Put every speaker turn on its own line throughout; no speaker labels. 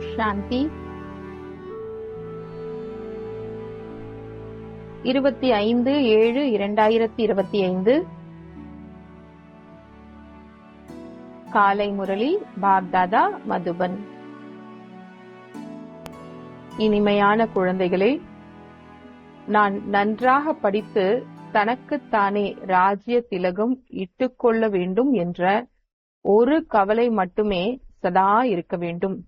சாந்தி. இருபத்தி ஐந்து ஏழு இரண்டாயிரத்தி இருபத்தி ஐந்து. காலை முரளி பாக்தாதா மதுபன். இனிமையான குழந்தைகளே நான் நன்றாக படித்து தனக்குத்தானே ராஜ்ய திலகம் இட்டுக்கொள்ள வேண்டும் என்ற ஒரு கவலை மட்டுமே சதா இருக்க வேண்டும்.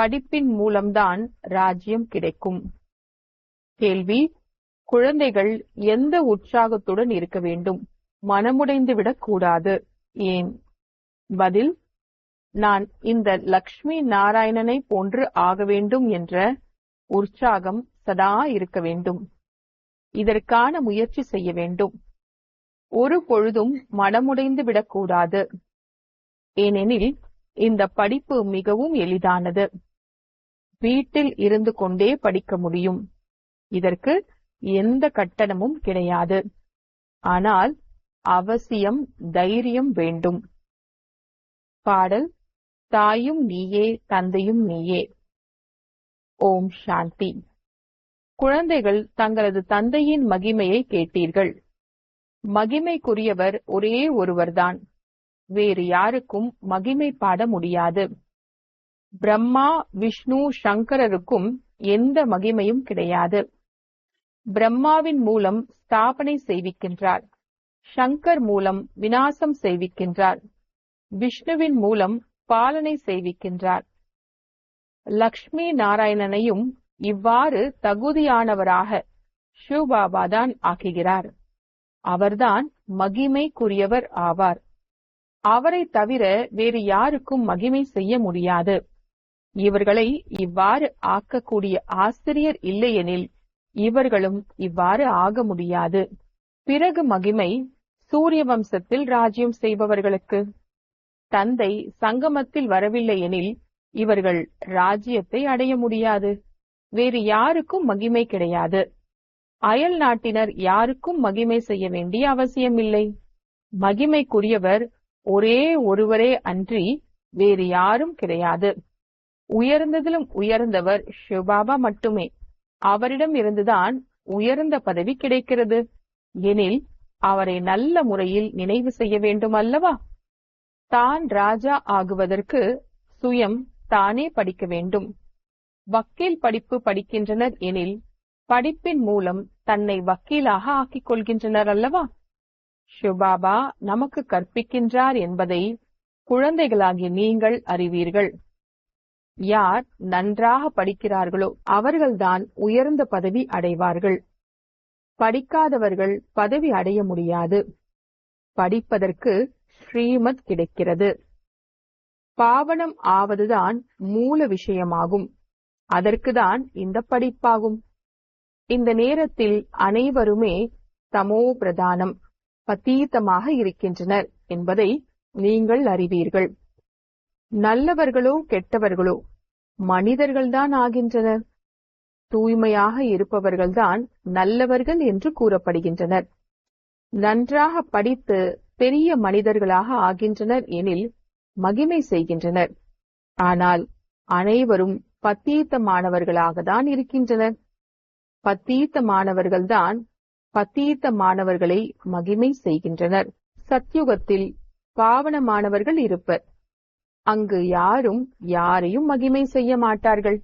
படிப்பின் மூலம்தான் ராஜ்யம் கிடைக்கும். கேள்வி குழந்தைகள் எந்த உற்சாகத்துடன் இருக்க வேண்டும்? மனமுடைந்து விடக்கூடாது ஏன்? பதில் நான் இந்த லக்ஷ்மி நாராயணனை போன்று ஆக வேண்டும் என்ற உற்சாகம் சதா இருக்க வேண்டும். இதற்கான முயற்சி செய்ய வேண்டும். ஒரு பொழுதும் மனமுடைந்து விடக்கூடாது ஏனெனில் இந்த படிப்பு மிகவும் எளிதானது. வீட்டில் இருந்து கொண்டே படிக்க முடியும். இதற்கு எந்த கட்டணமும் கிடையாது. ஆனால் அவசியம் தைரியம் வேண்டும். பாடல் தாயும் நீயே தந்தையும் நீயே. ஓம் சாந்தி. குழந்தைகள் தங்களது தந்தையின் மகிமையை கேட்டீர்கள். மகிமைக்குரியவர் ஒரே ஒருவர்தான். வேறு யாருக்கும் மகிமை பாட முடியாது. பிரம்மா விஷ்ணு சங்கரருக்கும் எந்த மகிமையும் கிடையாது. பிரம்மாவின் மூலம் ஸ்தாபனை செய்விக்கின்றார். சங்கர் மூலம் வினாசம் செய்விக்கின்றார். விஷ்ணுவின் மூலம் பாலனை செய்விக்கின்றார். லக்ஷ்மி நாராயணனையும் இவ்வாறு தகுதியானவராக சிவபாபாதான் ஆக்குகிறார். அவர்தான் மகிமைக்குரியவர் ஆவார். அவரை தவிர வேறு யாருக்கும் மகிமை செய்ய முடியாது. இவர்களை இவ்வாறு ஆக்கக்கூடிய ஆசிரியர் இல்லையெனில் இவர்களும் இவ்வாறு ஆக முடியாது. பிறகு மகிமை சூரிய வம்சத்தில் ராஜ்யம் செய்பவர்களுக்கு. தந்தை சங்கமத்தில் வரவில்லை எனில் இவர்கள் ராஜ்யத்தை அடைய முடியாது. வேறு யாருக்கும் மகிமை கிடையாது. அயல் நாட்டினர் யாருக்கும் மகிமை செய்ய வேண்டிய அவசியமில்லை. மகிமைக்குரியவர் ஒரே ஒருவரே அன்றி வேறு யாரும் கிடையாது. உயர்ந்ததிலும் உயர்ந்தவர் சிவபாபா மட்டுமே. அவரிடம் இருந்துதான் உயர்ந்த பதவி கிடைக்கிறது. எனில் அவரை நல்ல முறையில் நினைவு செய்ய வேண்டும் அல்லவா தான் ராஜா ஆகுவதற்கு சுயம் தானே படிக்க வேண்டும். வக்கீல் படிப்பு படிக்கின்றனர் எனில் படிப்பின் மூலம் தன்னை வக்கீலாக ஆக்கிக் கொள்கின்றனர் அல்லவா? சிவபாபா நமக்கு கற்பிக்கின்றார் என்பதை குழந்தைகளாகிய நீங்கள் அறிவீர்கள். யார் நன்றாக படிக்கிறார்களோ அவர்கள்தான் உயர்ந்த பதவி அடைவார்கள். படிக்காதவர்கள் பதவி அடைய முடியாது. படிப்பதற்கு ஸ்ரீமத் கிடைக்கிறது. பாவனம் ஆவதுதான் மூல விஷயமாகும். அதற்குதான் இந்த படிப்பாகும். இந்த நேரத்தில் அனைவருமே தமோ பிரதானம் பத்தீத்தமாக இருக்கின்றனர் என்பதை நீங்கள் அறிவீர்கள். நல்லவர்களோ கெட்டவர்களோ மனிதர்கள்தான் ஆகின்றனர். தூய்மையாக இருப்பவர்கள்தான் நல்லவர்கள் என்று கூறப்படுகின்றனர். நன்றாக படித்து பெரிய மனிதர்களாக ஆகின்றனர் எனில் மகிமை செய்கின்றனர். ஆனால் அனைவரும் பத்தீத்தமானவர்களாக தான் இருக்கின்றனர். பத்தீத்தமானவர்கள்தான் பத்தீத்தமானவர்களை மகிமை செய்கின்றனர். சத்யுகத்தில் பாவனமானவர்கள் இருப்பர். அங்கு யாரும் யாரையும் மகிமை செய்ய மாட்டார்கள்.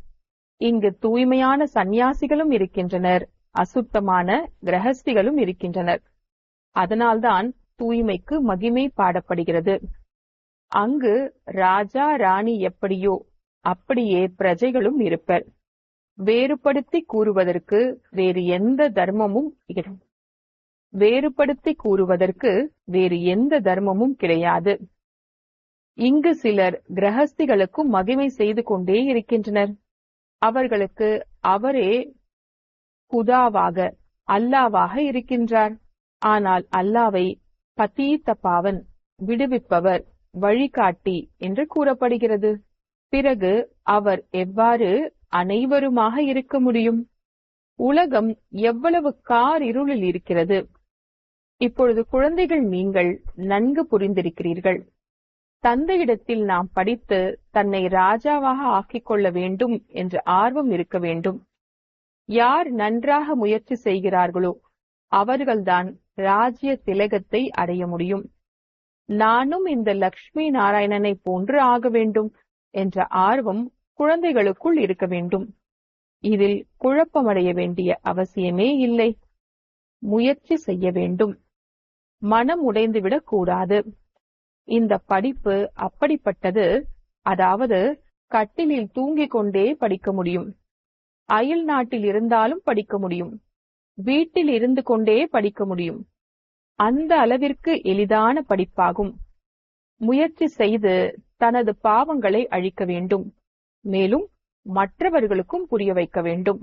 இங்கு தூய்மையான சந்நியாசிகளும் இருக்கின்றனர் அசுத்தமான கிரகஸ்திகளும் இருக்கின்றனர். அதனால்தான் தூய்மைக்கு மகிமை பாடப்படுகிறது. அங்கு ராஜா ராணி எப்படியோ அப்படியே பிரஜைகளும் இருப்பர். வேறுபடுத்தி கூறுவதற்கு வேறு எந்த தர்மமும் வேறுபடுத்தி கூறுவதற்கு வேறு எந்த தர்மமும் கிடையாது. இங்கு சிலர் கிரகஸ்திகளுக்கும் மகிமை செய்து கொண்டே இருக்கின்றனர். அவர்களுக்கு அவரே குதாவாக அல்லாவாக இருக்கின்றார். ஆனால் அல்லாவை பத்தீத்த பாவன் விடுவிப்பவர் வழிகாட்டி என்று கூறப்படுகிறது. பிறகு அவர் எவ்வாறு அனைவருமாக இருக்க முடியும்? உலகம் எவ்வளவு கார் இருளில் இருக்கிறது? இப்பொழுது குழந்தைகள் நீங்கள் நன்கு புரிந்திருக்கிறீர்கள். தந்தையிடத்தில் நாம் படித்து தன்னை ராஜாவாக ஆக்கிக் கொள்ள வேண்டும் என்ற ஆர்வம் இருக்க வேண்டும். யார் நன்றாக முயற்சி செய்கிறார்களோ அவர்கள்தான் ராஜ்ய திலகத்தை அடைய முடியும். நானும் இந்த லக்ஷ்மி நாராயணனை போன்று ஆக வேண்டும் என்ற ஆர்வம் குழந்தைகளுக்குள் இருக்க வேண்டும். இதில் குழப்பமடைய வேண்டிய அவசியமே இல்லை. முயற்சி செய்ய வேண்டும். மனம் உடைந்துவிடக் கூடாது. இந்த படிப்பு அப்படிப்பட்டது. அதாவது கட்டிலில் தூங்கிக் கொண்டே படிக்க முடியும். அயல் நாட்டில் இருந்தாலும் படிக்க முடியும். வீட்டில் இருந்து கொண்டே படிக்க முடியும். அந்த அளவிற்கு எளிதான படிப்பாகும். முயற்சி செய்து தனது பாவங்களை அழிக்க வேண்டும். மேலும் மற்றவர்களுக்கும் புரிய வைக்க வேண்டும்.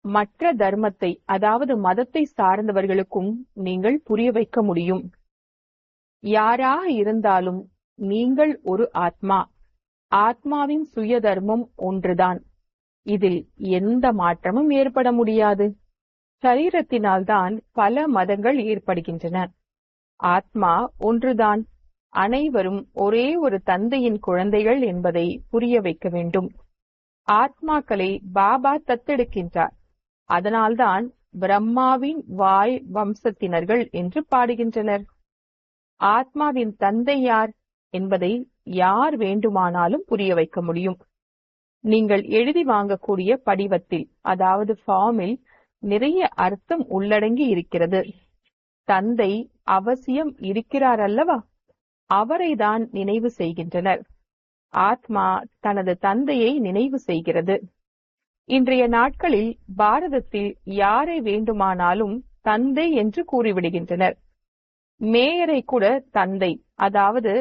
மற்ற தர்மத்தை அதாவது மதத்தை சார்ந்தவர்களுக்கும் நீங்கள் புரிய வைக்க முடியும். யாராக இருந்தாலும் நீங்கள் ஒரு ஆத்மா. ஆத்மாவின் சுயதர்மம் ஒன்றுதான். இதில் எந்த மாற்றமும் ஏற்பட முடியாது. சரீரத்தினால்தான் பல மதங்கள் ஏற்படுகின்றன. ஆத்மா ஒன்றுதான். அனைவரும் ஒரே ஒரு தந்தையின் குழந்தைகள் என்பதை புரிய வைக்க வேண்டும். ஆத்மாக்களை பாபா தத்தெடுக்கின்றார். அதனால்தான் பிரம்மாவின் வாய் வம்சத்தினர்கள் என்று பாடுகின்றனர். ஆத்மாவின் தந்தை யார் என்பதை யார் வேண்டுமானாலும் புரிய வைக்க முடியும். நீங்கள் எழுதி வாங்கக்கூடிய படிவத்தில் அதாவது ஃபார்மில் நிறைய அர்த்தம் உள்ளடங்கி இருக்கிறது. தந்தை அவசியம் இருக்கிறார் அல்லவா? அவரை தான் நினைவு செய்கின்றனர். ஆத்மா தனது தந்தையை நினைவு செய்கிறது. இன்றைய நாட்களில் பாரதத்தில் யாரை வேண்டுமானாலும் தந்தை என்று கூறிவிடுகின்றனர். மேயரை கூட தந்தை அதாவது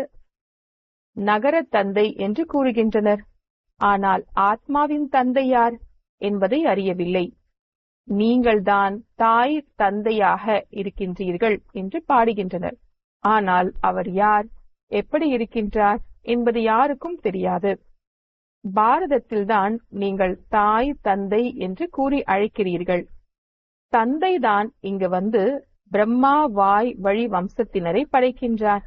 நகர தந்தை என்று கூறுகின்றனர். ஆனால் ஆத்மாவின் தந்தை யார் என்பதை அறியவில்லை. நீங்கள்தான் தாய் தந்தையாக இருக்கின்றீர்கள் என்று பாடுகின்றனர். ஆனால் அவர் யார் எப்படி இருக்கின்றார் என்பது யாருக்கும் தெரியாது. பாரதத்தில்தான் நீங்கள் தாய் தந்தை என்று கூறி அழைக்கிறீர்கள். தந்தைதான் இங்கு வந்து பிரம்மா வாய் வழி வம்சத்தினரை படைக்கின்றார்.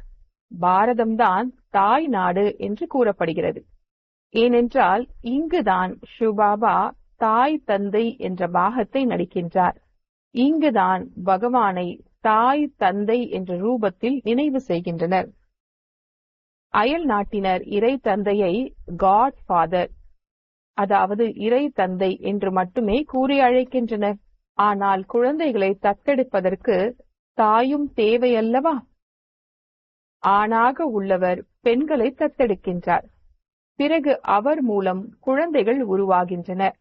பாரதம்தான் தாய் நாடு என்று கூறப்படுகிறது. ஏனென்றால் இங்குதான் ஷுபாபா தாய் தந்தை என்ற பாகத்தை நடிக்கின்றார். இங்குதான் பகவானை தாய் தந்தை என்ற ரூபத்தில் நினைவு செய்கின்றனர். அயல் நாட்டினர் இறை தந்தையை காட் ஃபாதர் அதாவது இறை தந்தை என்று மட்டுமே கூறி அழைக்கின்றனர். ஆனால் குழந்தைகளை தத்தெடுப்பதற்கு தாயும் தேவையல்லவா? ஆணாக உள்ளவர் பெண்களை தத்தெடுக்கின்றார். பிறகு அவர் மூலம் குழந்தைகள் உருவாகின்றன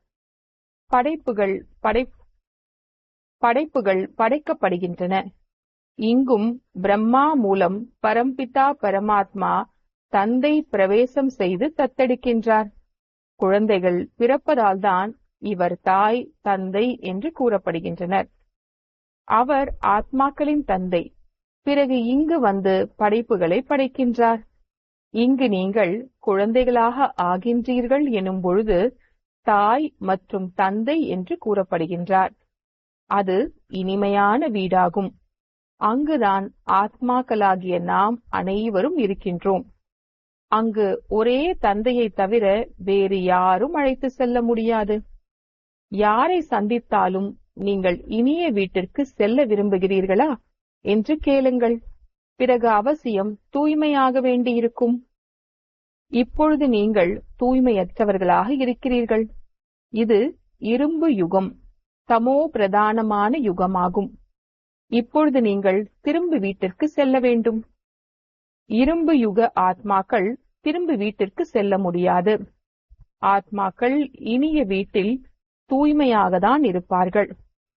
படைப்புகள் படை படைப்புகள் படைக்கப்படுகின்றன. இங்கும் பிரம்மா மூலம் பரம்பிதா பரமாத்மா தந்தை பிரவேசம் செய்து தத்தெடுக்கின்றார். குழந்தைகள் பிறப்பதால்தான் இவர் தாய் தந்தை என்று கூறப்படுகின்றனர். அவர் ஆத்மாக்களின் தந்தை. பிறகு இங்கு வந்து படைப்புகளை படைக்கின்றார். இங்கு நீங்கள் குழந்தைகளாக ஆகின்றீர்கள் எனும் பொழுது தாய் மற்றும் தந்தை என்று கூறப்படுகின்றார். அது இனிமையான வீடாகும். அங்குதான் ஆத்மாக்களாகிய நாம் அனைவரும் இருக்கின்றோம். அங்கு ஒரே தந்தையை தவிர வேறு யாரும் அழைத்து செல்ல முடியாது. யாரை சந்தித்தாலும் நீங்கள் இனிய வீட்டிற்கு செல்ல விரும்புகிறீர்களா? என்று கேளுங்கள். பிறகு அவசியம் தூய்மையாக வேண்டியிருக்கும். இப்பொழுது நீங்கள் தூய்மையற்றவர்களாக இருக்கிறீர்கள். இது இரும்பு யுகம் தமோ பிரதானமான யுகமாகும். இப்பொழுது நீங்கள் திரும்பு வீட்டிற்கு செல்ல வேண்டும். இரும்பு யுக ஆத்மாக்கள் திரும்பு வீட்டிற்கு செல்ல முடியாது. ஆத்மாக்கள் இனிய வீட்டில் தூய்மையாகத்தான் இருப்பார்கள்.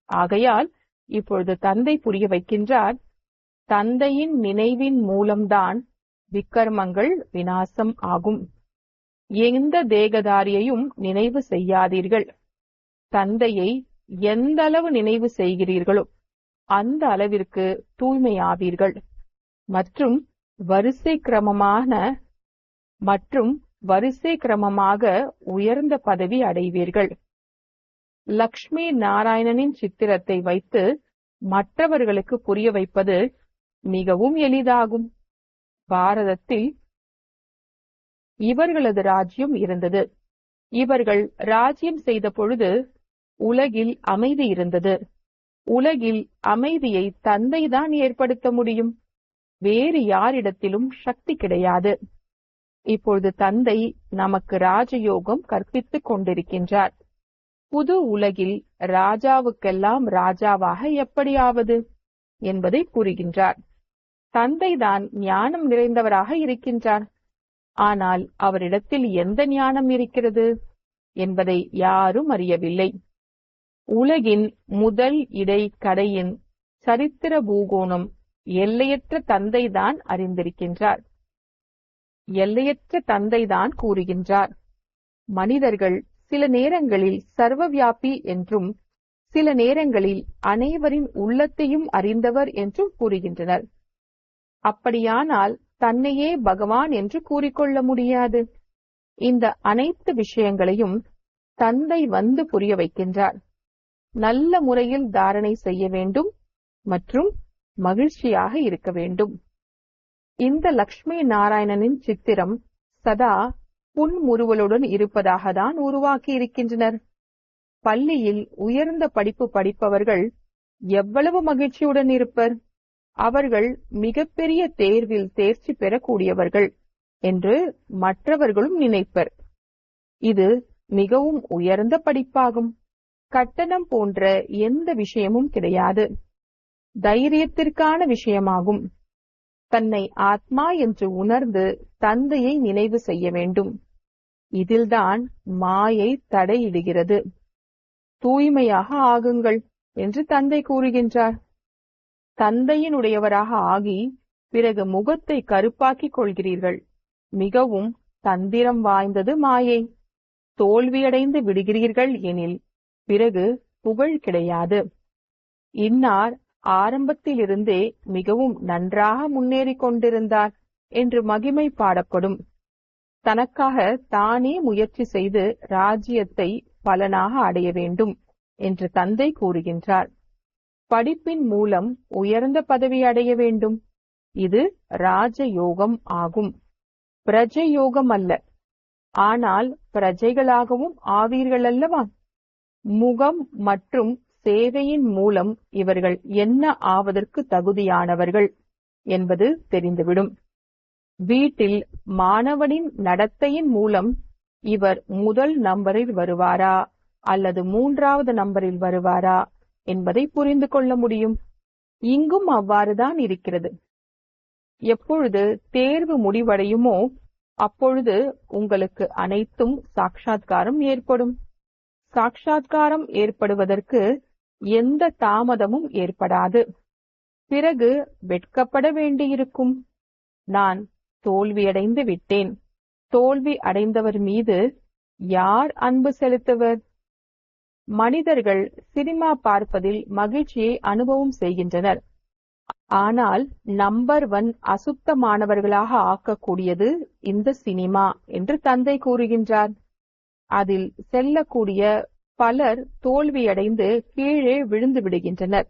ஆகையால் இப்பொழுது தந்தை புரிய வைக்கின்றார் தந்தையின் நினைவின் மூலம்தான் விக்கர்மங்கள் விநாசம் ஆகும். எந்த தேகதாரியையும் நினைவு செய்யாதீர்கள். தந்தையை எந்த அளவு நினைவு செய்கிறீர்களோ அந்த அளவிற்கு தூய்மையாவீர்கள். மற்றும் வரிசை கிரமமான மற்றும் வரிசை கிரமமாக உயர்ந்த பதவி அடைவீர்கள். லக்ஷ்மி நாராயணனின் சித்திரத்தை வைத்து மற்றவர்களுக்கு புரிய வைப்பது மிகவும் எளிதாகும். பாரதத்தில் இவர்களது ராஜ்யம் இருந்தது. இவர்கள் ராஜ்யம் செய்த பொழுது உலகில் அமைதி இருந்தது. உலகில் அமைதியை தந்தைதான் ஏற்படுத்த முடியும். வேறு யாரிடத்திலும் சக்தி கிடையாது. இப்பொழுது தந்தை நமக்கு ராஜயோகம் கற்பித்துக் கொண்டிருக்கின்றார். புது உலகில் ராஜாவுக்கெல்லாம் ராஜாவாக எப்படியாவது? என்பதை கூறுகின்றார். தந்தைதான் ஞானம் நிறைந்தவராக இருக்கின்றார். ஆனால் அவரிடத்தில் எந்த ஞானம் இருக்கிறது? என்பதை யாரும் அறியவில்லை. உலகின் முதல் இடை கடையின் சரித்திர பூகோணம் எல்லையற்ற தந்தைதான் அறிந்திருக்கின்றார். எல்லையற்ற தந்தைதான் கூறுகின்றார். மனிதர்கள் சில நேரங்களில் சர்வவியாபி என்றும் சில நேரங்களில் அனைவரின் உள்ளத்தையும் அறிந்தவர் என்றும் கூறுகின்றனர். அப்படியானால் தன்னையே பகவான் என்று கூறிக்கொள்ள முடியாது. இந்த அனைத்து விஷயங்களையும் தந்தை வந்து புரிய வைக்கின்றார். நல்ல முறையில் தாரணை செய்ய வேண்டும் மற்றும் மகிழ்ச்சியாக இருக்க வேண்டும். இந்த லக்ஷ்மி நாராயணனின் சித்திரம் சதா புன்முறுவலுடன் இருப்பதாக தான் உருவாக்கி இருக்கின்றனர் பள்ளியில் உயர்ந்த படிப்பு படிப்பவர்கள் எவ்வளவு மகிழ்ச்சியுடன் இருப்பர்? அவர்கள் மிகப்பெரிய தேர்வில் தேர்ச்சி பெறக்கூடியவர்கள் என்று மற்றவர்களும் நினைப்பர். இது மிகவும் உயர்ந்த படிப்பாகும். கட்டணம் போன்ற எந்த விஷயமும் கிடையாது. தைரியத்திற்கான விஷயமாகும். தன்னை ஆத்மா என்று உணர்ந்து தந்தையை நினைவு செய்ய வேண்டும். இதில்தான் மாயை தடையிடுகிறது. தூய்மையாக ஆகுங்கள் என்று தந்தை கூறுகின்றார். தந்தையினுடையவராக ஆகி பிறகு முகத்தை கருப்பாக்கிக் கொள்கிறீர்கள். மிகவும் தந்திரம் வாய்ந்தது மாயை. தோல்வியடைந்து விடுகிறீர்கள் எனில் பிறகு புகழ் கிடையாது. இன்னார் ஆரம்பத்திலிருந்தே மிகவும் நன்றாக முன்னேறிக் கொண்டிருந்தார் என்று மகிமை பாடப்படும். தனக்காக தானே முயற்சி செய்து ராஜ்யத்தை பலனாக அடைய வேண்டும் என்று தந்தை கூறுகின்றார். படிப்பின் மூலம் உயர்ந்த பதவி அடைய வேண்டும். இது ராஜயோகம் ஆகும். பிரஜயோகம் அல்ல. ஆனால் பிரஜைகளாகவும் ஆவீர்கள் அல்லவா? முகம் மற்றும் சேவையின் மூலம் இவர்கள் என்ன ஆவதற்கு தகுதியானவர்கள் என்பது தெரிந்துவிடும். வீட்டில் மாணவனின் நடத்தையின் மூலம் இவர் முதல் நம்பரில் வருவாரா? அல்லது மூன்றாவது நம்பரில் வருவாரா? என்பதை புரிந்து கொள்ள முடியும். இங்கும் அவ்வாறுதான் இருக்கிறது. எப்பொழுது தேர்வு முடிவடையுமோ அப்பொழுது உங்களுக்கு அனைத்தும் சாட்சாத்காரம் ஏற்படும். சாட்சாத்காரம் ஏற்படுவதற்கு எந்த தாமதமும் ஏற்படாது. பிறகு வெட்கப்பட வேண்டியிருக்கும். நான் தோல்வியடைந்து விட்டேன் தோல்வி அடைந்தவர் மீது யார் அன்பு செலுத்துவர்? மனிதர்கள் சினிமா பார்ப்பதில் மகிழ்ச்சியை அனுபவம் செய்கின்றனர். ஆனால் நம்பர் ஒன் அசுத்தமானவர்களாக ஆக்கக்கூடியது இந்த சினிமா என்று தந்தை கூறுகின்றார். அதில் செல்லக்கூடிய பலர் தோல்வியடைந்து கீழே விழுந்து விடுகின்றனர்.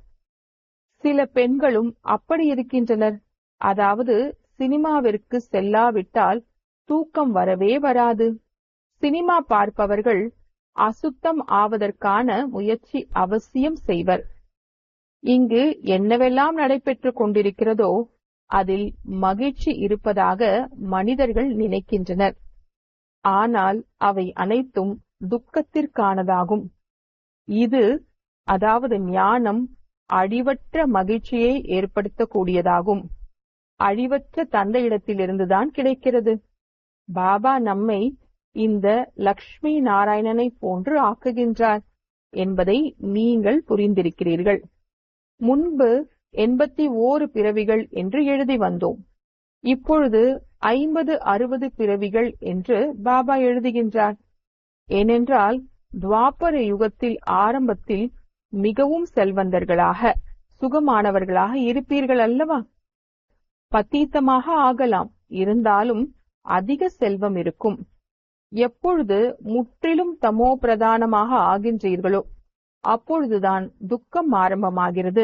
சில பெண்களும் அப்படி இருக்கின்றனர். அதாவது சினிமாவிற்கு செல்லாவிட்டால் தூக்கம் வரவே வராது. சினிமா பார்ப்பவர்கள் அசுத்தம் ஆவதற்கான முயற்சி அவசியம் செய்வர். இங்கு என்னவெல்லாம் நடைபெற்றுக் கொண்டிருக்கிறதோ அதில் மகிழ்ச்சி இருப்பதாக மனிதர்கள் நினைக்கின்றனர். ஆனால் அவை அனைத்தும் துக்கத்திற்கானதாகும். இது அதாவது ஞானம் அழிவற்ற மகிழ்ச்சியை ஏற்படுத்தக்கூடியதாகும். அழிவற்ற தந்தையிடத்திலிருந்துதான் கிடைக்கிறது. பாபா நம்மை இந்த லக்ஷ்மி நாராயணனை போன்று ஆக்குகின்றார் என்பதை நீங்கள் புரிந்திருக்கிறீர்கள். முன்பு எண்பத்தி ஓரு பிறவிகள் என்று எழுதி வந்தோம். இப்பொழுது ஐம்பது அறுபது பிறவிகள் என்று பாபா எழுதுகின்றார். ஏனென்றால் துவாபர யுகத்தில் ஆரம்பத்தில் மிகவும் செல்வந்தர்களாக சுகமானவர்களாக இருப்பீர்கள் அல்லவா பத்தீத்தமாக ஆகலாம். இருந்தாலும் அதிக செல்வம் இருக்கும். எப்பொழுது முற்றிலும் தமோ பிரதானமாக ஆகின்றீர்களோ அப்பொழுதுதான் துக்கம் ஆரம்பமாகிறது.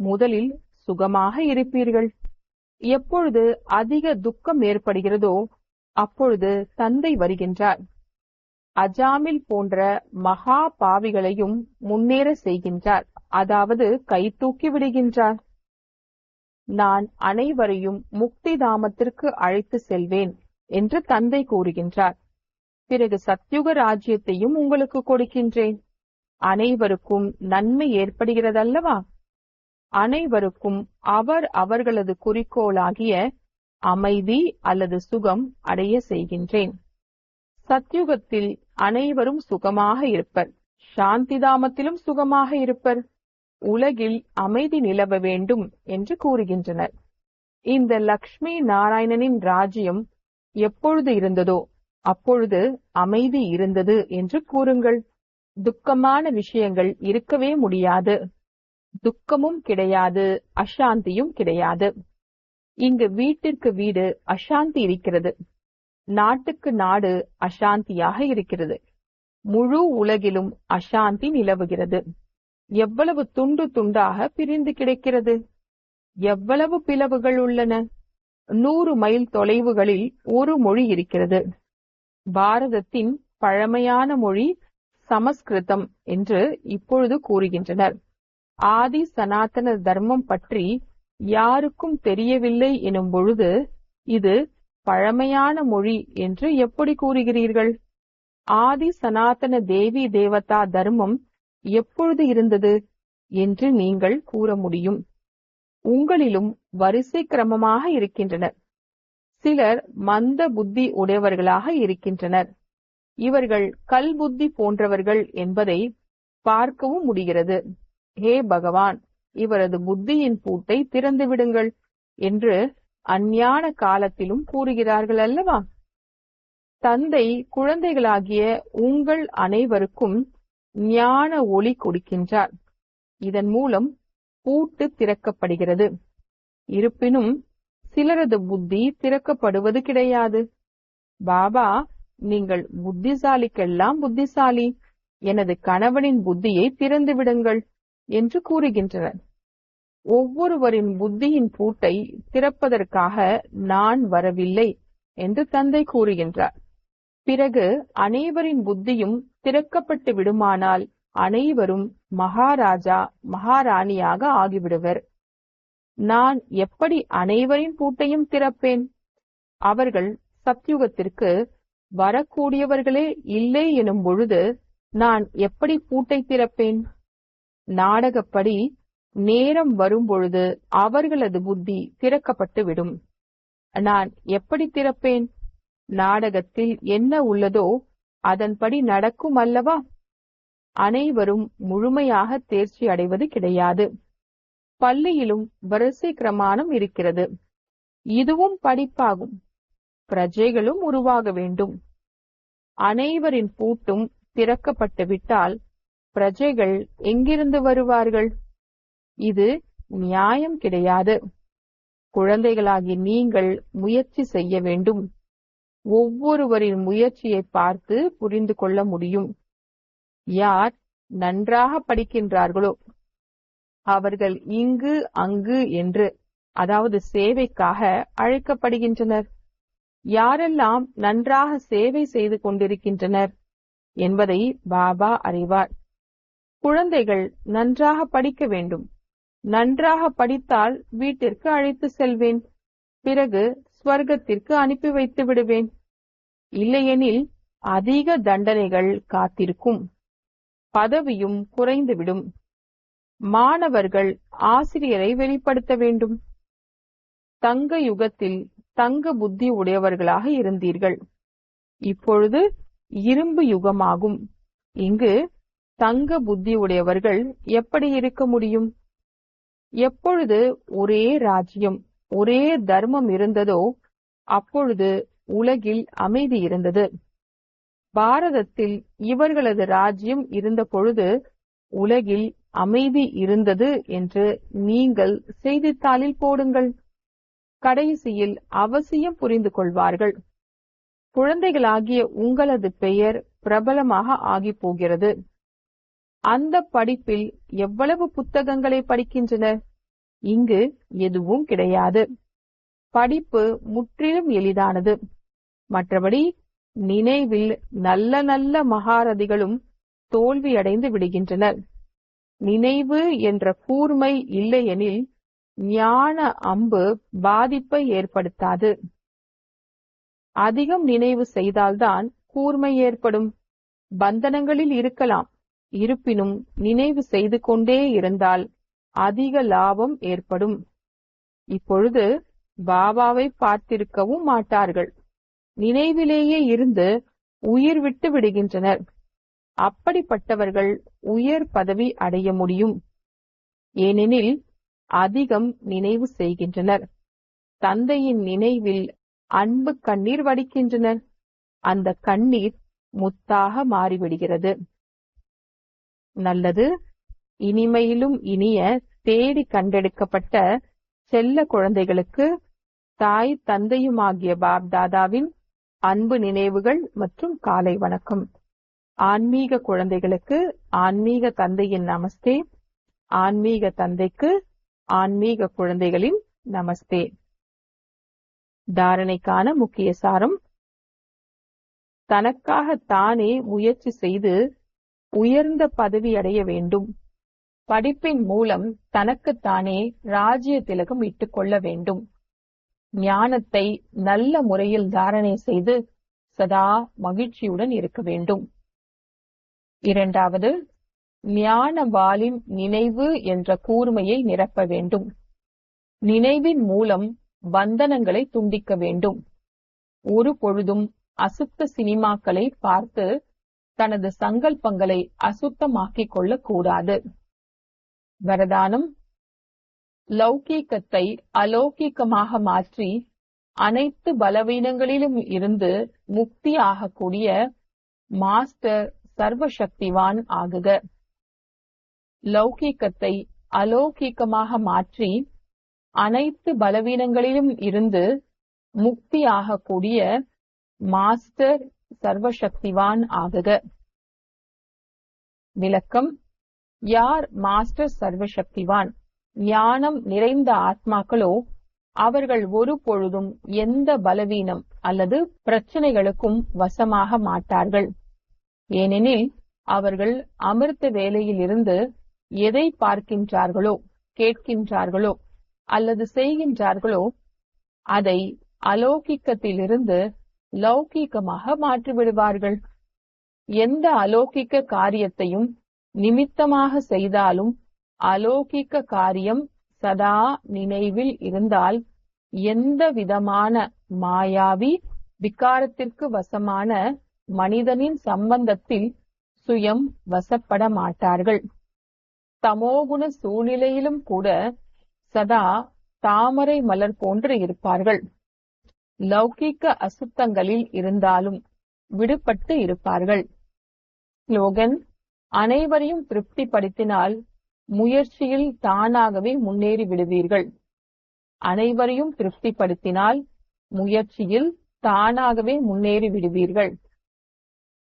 முதலில் சுகமாக இருப்பீர்கள். எப்பொழுது அதிக துக்கம் ஏற்படுகிறதோ அப்பொழுது தந்தை வருகின்றார். அஜாமில் போன்ற மகா பாவிகளையும் முன்னேற செய்கின்றார். அதாவது கை தூக்கி விடுகின்றார். நான் அனைவரையும் முக்தி தாமத்திற்கு அழைத்து செல்வேன் என்று தந்தை கூறுகின்றார். பிறகு சத்யுக ராஜ்யத்தையும் உங்களுக்கு கொடுக்கின்றேன். அனைவருக்கும் நன்மை ஏற்படுகிறதல்லவா? அனைவருக்கும் அவர் அவர்களது குறிக்கோளாகிய அமைதி அல்லது சுகம் அடைய செய்கின்றேன். சத்யுகத்தில் அனைவரும் சுகமாக இருப்பர். சாந்திதாமத்திலும் சுகமாக இருப்பர். உலகில் அமைதி நிலவ வேண்டும் என்று கூறுகின்றனர். இந்த லக்ஷ்மி நாராயணனின் ராஜ்யம் எப்பொழுது இருந்ததோ அப்பொழுது அமைதி இருந்தது என்று கூறுங்கள். துக்கமான விஷயங்கள் இருக்கவே முடியாது. துக்கமும் கிடையாது அசாந்தியும் கிடையாது. இங்கு வீட்டிற்கு வீடு அசாந்தி இருக்கிறது. நாட்டுக்கு நாடு அசாந்தியாக இருக்கிறது. முழு உலகிலும் அசாந்தி நிலவுகிறது. எவ்வளவு துண்டு துண்டாக பிரிந்து கிடக்கிறது? எவ்வளவு பிளவுகள் உள்ளன? நூறு மைல் தொலைவுகளில் ஒரு மொழி இருக்கிறது. பாரதத்தின் பழமையான மொழி சமஸ்கிருதம் என்று இப்பொழுது கூறுகின்றனர். ஆதி சனாதன தர்மம் பற்றி யாருக்கும் தெரியவில்லை எனும் பொழுது இது பழமையான மொழி என்று எப்படி கூறுகிறீர்கள்? ஆதி சனாதன தேவி தேவதா தர்மம் எப்பொழுது இருந்தது என்று நீங்கள் கூற முடியும். உங்களிலும் வரிசை கிரமமாக இருக்கின்றனர். சிலர் மந்த புத்தி உடையவர்களாக இருக்கின்றனர். இவர்கள் கல் புத்தி போன்றவர்கள் என்பதை பார்க்கவும் முடிகிறது. ஹே பகவான் இவரது புத்தியின் பூட்டை திறந்து விடுங்கள் என்று அஞ்ஞான காலத்திலும் கூறுகிறார்கள் அல்லவா? தந்தை குழந்தைகளாகிய உங்கள் அனைவருக்கும் ஞான ஒளி கொடுக்கின்றார். இதன் மூலம் பூட்டு திறக்கப்படுகிறது. இருப்பினும் சிலரது புத்தி திறக்கப்படுவது கிடையாது. பாபா நீங்கள் புத்திசாலிக்கெல்லாம் புத்திசாலி. எனது கணவனின் புத்தியை திறந்து விடுங்கள் என்று கூறுகின்றனர். ஒவ்வொருவரின் புத்தியின் பூட்டை திறப்பதற்காக நான் வரவில்லை என்று தந்தை கூறுகின்றார். பிறகு அனைவரின் புத்தியும் திறக்கப்பட்டு விடுமானால் அனைவரும் மகாராஜா மகாராணியாக ஆகிவிடுவர். நான் எப்படி அனைவரின் பூட்டையும் திறப்பேன்? அவர்கள் சத்யுகத்திற்கு வரக்கூடியவர்களே இல்லை எனும் பொழுது நான் எப்படி பூட்டை திறப்பேன்? நாடகப்படி நேரம் வரும்பொழுது அவர்களது புத்தி திறக்கப்பட்டு விடும். நான் எப்படி திறப்பேன்? நாடகத்தில் என்ன உள்ளதோ அதன்படி நடக்கும் அல்லவா அனைவரும் முழுமையாக தேர்ச்சி அடைவது கிடையாது. பள்ளியிலும் வரிசை கிரமானம் இருக்கிறது. இதுவும் படிப்பாகும். பிரஜைகளும் உருவாக வேண்டும். அனைவரின் பூட்டும் திறக்கப்பட்டு விட்டால் பிரஜைகள் எங்கிருந்து வருவார்கள்? இது நியாயம் கிடையாது. குழந்தைகளாகி நீங்கள் முயற்சி செய்ய வேண்டும். ஒவ்வொருவரின் முயற்சியை பார்த்து புரிந்து கொள்ள முடியும். யார் நன்றாக படிக்கின்றார்களோ அவர்கள் இங்கு அங்கு என்று அதாவது சேவைக்காக அழைக்கப்படுகின்றனர். யாரெல்லாம் நன்றாக சேவை செய்து கொண்டிருக்கின்றனர் என்பதை பாபா அறிவார். குழந்தைகள் நன்றாக படிக்க வேண்டும். நன்றாக படித்தால் வீட்டிற்கு அழைத்து செல்வேன். பிறகு ஸ்வர்க்கத்திற்கு அனுப்பி வைத்து விடுவேன். இல்லையெனில் அதிக தண்டனைகள் காத்திருக்கும். பதவியும் குறைந்துவிடும். மாணவர்கள் ஆசிரியரை வெளிப்படுத்த வேண்டும். தங்க யுகத்தில் தங்க புத்தி உடையவர்களாக இருந்தீர்கள். இப்பொழுது இரும்பு யுகமாகும். இங்கு தங்க புத்தி உடையவர்கள் எப்படி இருக்க முடியும்? எப்பொழுது ஒரே ராஜ்யம். ஒரே தர்மம் இருந்ததோ அப்பொழுது உலகில் அமைதி இருந்தது. பாரதத்தில் இவர்களது ராஜ்யம் இருந்த பொழுது உலகில் அமைதி இருந்தது என்று நீங்கள் செய்தித்தாளில் போடுங்கள். கடைசியில் அவசியம் புரிந்து கொள்வார்கள். குழந்தைகளாகிய உங்களது பெயர் பிரபலமாக ஆகி போகிறது. அந்த படிப்பில் எவ்வளவு புத்தகங்களை படிக்கின்றனர் இங்கு எதுவும் கிடையாது. படிப்பு முற்றிலும் எளிதானது. மற்றபடி நினைவில் நல்ல நல்ல மகாரதிகளும் தோல்வியடைந்து விடுகின்றனர். நினைவு என்ற கூர்மை இல்லையெனில் ஞான அம்பு பாதிப்பை ஏற்படுத்தாது. அதிகம் நினைவு செய்தால்தான் கூர்மை ஏற்படும். பந்தனங்களில் இருக்கலாம். இருப்பினும் நினைவு செய்து கொண்டே இருந்தால் அதிக லாபம் ஏற்படும். இப்பொழுது பாபாவை பார்த்திருக்கவும் மாட்டார்கள். நினைவிலேயே இருந்து உயிர் விட்டு விடுகின்றனர். அப்படிப்பட்டவர்கள் உயர் பதவி அடைய முடியும். ஏனெனில் அதிகம் நினைவு செய்கின்றனர். தந்தையின் நினைவில் அன்பு கண்ணீர் வடிக்கின்றனர். அந்த கண்ணீர் முத்தாக மாறிவிடுகிறது. நல்லது. இனிமையிலும் இனிய தேடி கண்டெடுக்கப்பட்ட செல்ல குழந்தைகளுக்கு தாய் தந்தையுமாகிய பாப்தாதாவின் அன்பு நினைவுகள் மற்றும் காலை வணக்கம். ஆன்மீக குழந்தைகளுக்கு ஆன்மீக தந்தையின் நமஸ்தே. ஆன்மீக தந்தைக்கு ஆன்மீக குழந்தைகளின் நமஸ்தே. தாரணைக்கான முக்கிய சாரம் தனக்காக தானே முயற்சி செய்து உயர்ந்த பதவி அடைய வேண்டும். படிப்பின் மூலம் தனக்குத்தானே ராஜ்ய திலகம் இட்டுக் கொள்ள வேண்டும். ஞானத்தை நல்ல முறையில் தாரணை செய்து சதா மகிழ்ச்சியுடன் இருக்க வேண்டும். இரண்டாவது ஞானவாளின் நினைவு என்ற கூர்மையை நிரப்ப வேண்டும். நினைவின் மூலம் பந்தனங்களை துண்டிக்க வேண்டும். ஒரு பொழுதும் அசுத்த சினிமாக்களை பார்த்து தனது சங்கல்பங்களை அசுத்தமாக்கிக் கொள்ளக்கூடாது கூடாது. வரதானம் லௌகீகத்தை அலௌகீகமாக மாற்றி அனைத்து பலவீனங்களிலும் இருந்து முக்தி ஆகக்கூடிய மாஸ்டர் சர்வசக்திவான் ஆகுக. லௌகீகத்தை அலௌகீகமாக மாற்றி அனைத்து பலவீனங்களிலும் இருந்து முக்தி ஆகக்கூடிய மாஸ்டர் சர்வசக்திவான் ஆகுக. விளக்கம் யார் மாஸ்டர் சர்வசக்திவான்? ஞானம் நிறைந்த ஆத்மாக்களோ அவர்கள் ஒரு பொழுதும் எந்த பலவீனம் அல்லது பிரச்சனைகளுக்கும் வசமாக மாட்டார்கள். ஏனெனில் அவர்கள் அமிர்த வேலையிலிருந்து எதை பார்க்கின்றார்களோ கேட்கின்றார்களோ அல்லது செய்கின்றார்களோ அதை அலௌகிக்கத்திலிருந்து லௌகீகமாக மாற்றிவிடுவார்கள். எந்த அலௌகிக்க காரியத்தையும் நிமித்தமாக செய்தாலும் அலௌகிக்க காரியம் சதா நினைவில் இருந்தால் எந்த விதமான மாயாவி விகாரத்திற்கு வசமான மனிதனின் சம்பந்தத்தில் சுயம் வசப்பட மாட்டார்கள். தமோகுண சூழ்நிலையிலும் கூட சதா தாமரை மலர் போன்று இருப்பார்கள். லௌகீக அசுத்தங்களில் இருந்தாலும் விடுபட்டு இருப்பார்கள். ஸ்லோகன் அனைவரையும் திருப்திப்படுத்தினால் முயற்சியில் தானாகவே முன்னேறி விடுவீர்கள். அனைவரையும் திருப்திப்படுத்தினால் முயற்சியில் தானாகவே முன்னேறி விடுவீர்கள்.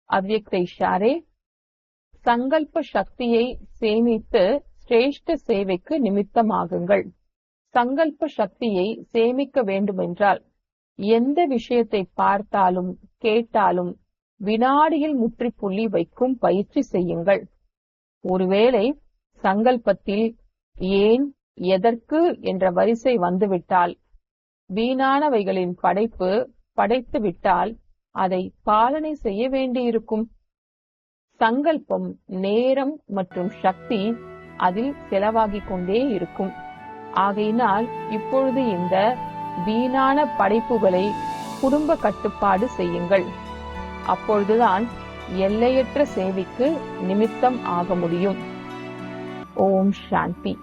அவ்வியக்தை ஷாரே சங்கல்ப சக்தியை சேமித்து சிரேஷ்ட சேவைக்கு நிமித்தமாகுங்கள். சங்கல்ப சக்தியை சேமிக்க வேண்டுமென்றால் எந்த விஷயத்தை பார்த்தாலும் கேட்டாலும் வினாடியில் முற்றுப்புள்ளி வைக்கும் பயிற்சி செய்யுங்கள். ஒருவேளை சங்கல்பத்தில் ஏன் எதற்கு என்ற வரிசை வந்துவிட்டால் வீணானவைகளின் படைப்பு படைத்து விட்டால் அதை பாலனை செய்ய வேண்டியிருக்கும். சங்கல்பம் நேரம் மற்றும் சக்தி அதில் செலவாகிக் கொண்டே இருக்கும். ஆகையினால் இப்பொழுது இந்த வீணான படைப்புகளை குடும்ப கட்டுப்பாடு செய்யுங்கள். அப்பொழுதுதான் எல்லையற்ற சேவைக்கு நிமித்தம் ஆக முடியும். ஓம் சாந்தி.